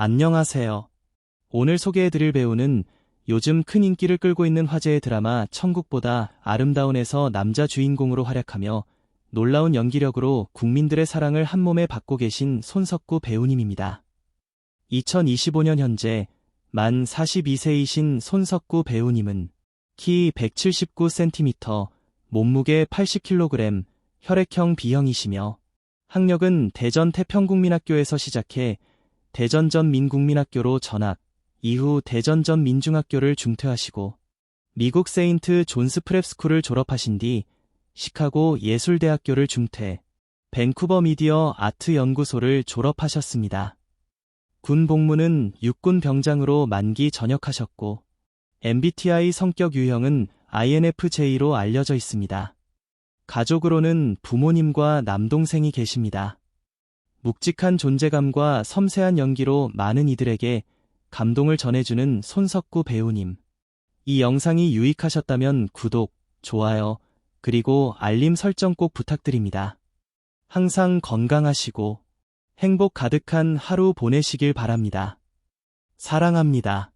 안녕하세요. 오늘 소개해드릴 배우는 요즘 큰 인기를 끌고 있는 화제의 드라마 천국보다 아름다운에서 남자 주인공으로 활약하며 놀라운 연기력으로 국민들의 사랑을 한몸에 받고 계신 손석구 배우님입니다. 2025년 현재 만 42세이신 손석구 배우님은 키 179cm, 몸무게 80kg, 혈액형 B형이시며 학력은 대전 태평국민학교에서 시작해 대전 전 민국민학교로 전학, 이후 대전 전 민중학교를 중퇴하시고 미국 세인트 존스 프랩스쿨을 졸업하신 뒤 시카고 예술대학교를 중퇴, 밴쿠버 미디어 아트 연구소를 졸업하셨습니다. 군 복무는 육군 병장으로 만기 전역하셨고 MBTI 성격 유형은 INFJ로 알려져 있습니다. 가족으로는 부모님과 남동생이 계십니다. 묵직한 존재감과 섬세한 연기로 많은 이들에게 감동을 전해주는 손석구 배우님. 이 영상이 유익하셨다면 구독, 좋아요, 그리고 알림 설정 꼭 부탁드립니다. 항상 건강하시고 행복 가득한 하루 보내시길 바랍니다. 사랑합니다.